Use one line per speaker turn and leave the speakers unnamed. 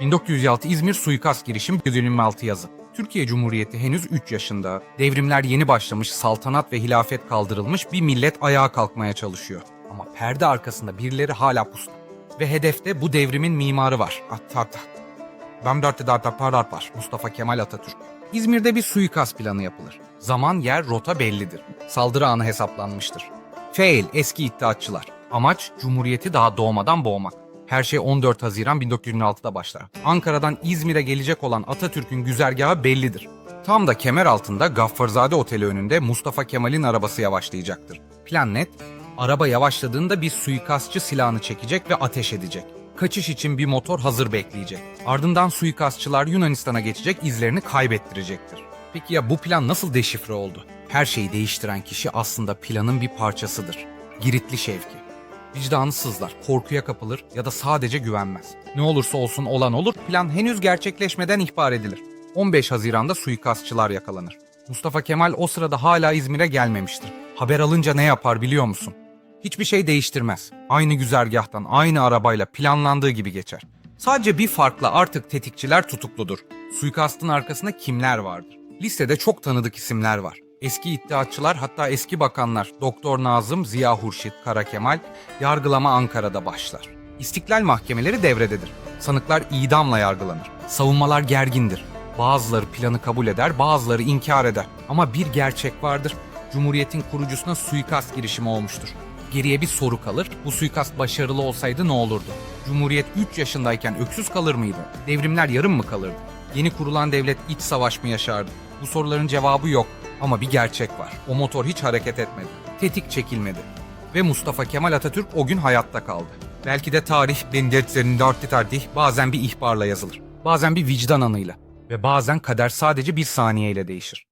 1906 İzmir suikast girişim 126 yazı. Türkiye Cumhuriyeti henüz 3 yaşında, devrimler yeni başlamış, saltanat ve hilafet kaldırılmış bir millet ayağa kalkmaya çalışıyor. Ama perde arkasında birileri hala pusu. Ve hedefte bu devrimin mimarı var. Atatürk. Bamdörtte Dartaparar var. Mustafa Kemal Atatürk. İzmir'de bir suikast planı yapılır. Zaman, yer, rota bellidir. Saldırı anı hesaplanmıştır. Fail, eski iddiatçılar. Amaç, Cumhuriyeti daha doğmadan boğmak. Her şey 14 Haziran 1926'da başlar. Ankara'dan İzmir'e gelecek olan Atatürk'ün güzergahı bellidir. Tam da kemer altında Gaffarzade Oteli önünde Mustafa Kemal'in arabası yavaşlayacaktır. Plan net, araba yavaşladığında bir suikastçı silahını çekecek ve ateş edecek. Kaçış için bir motor hazır bekleyecek. Ardından suikastçılar Yunanistan'a geçecek, izlerini kaybettirecektir. Peki ya bu plan nasıl deşifre oldu? Her şeyi değiştiren kişi aslında planın bir parçasıdır. Giritli Şevki. Vicdanı sızlar, korkuya kapılır ya da sadece güvenmez. Ne olursa olsun olan olur, plan henüz gerçekleşmeden ihbar edilir. 15 Haziran'da suikastçılar yakalanır. Mustafa Kemal o sırada hala İzmir'e gelmemiştir. Haber alınca ne yapar biliyor musun? Hiçbir şey değiştirmez. Aynı güzergahtan, aynı arabayla planlandığı gibi geçer. Sadece bir farkla artık tetikçiler tutukludur. Suikastın arkasında kimler vardır? Listede çok tanıdık isimler var. Eski iddiatçılar hatta eski bakanlar Doktor Nazım, Ziya Hurşit, Kara Kemal yargılama Ankara'da başlar. İstiklal mahkemeleri devrededir. Sanıklar idamla yargılanır. Savunmalar gergindir. Bazıları planı kabul eder, bazıları inkar eder. Ama bir gerçek vardır. Cumhuriyetin kurucusuna suikast girişimi olmuştur. Geriye bir soru kalır. Bu suikast başarılı olsaydı ne olurdu? Cumhuriyet 3 yaşındayken öksüz kalır mıydı? Devrimler yarım mı kalırdı? Yeni kurulan devlet iç savaş mı yaşardı? Bu soruların cevabı yok. Ama bir gerçek var. O motor hiç hareket etmedi. Tetik çekilmedi. Ve Mustafa Kemal Atatürk o gün hayatta kaldı. Belki de tarih bendetlerinin dörtte tarih bazen bir ihbarla yazılır. Bazen bir vicdan anıyla. Ve bazen kader sadece bir saniyeyle değişir.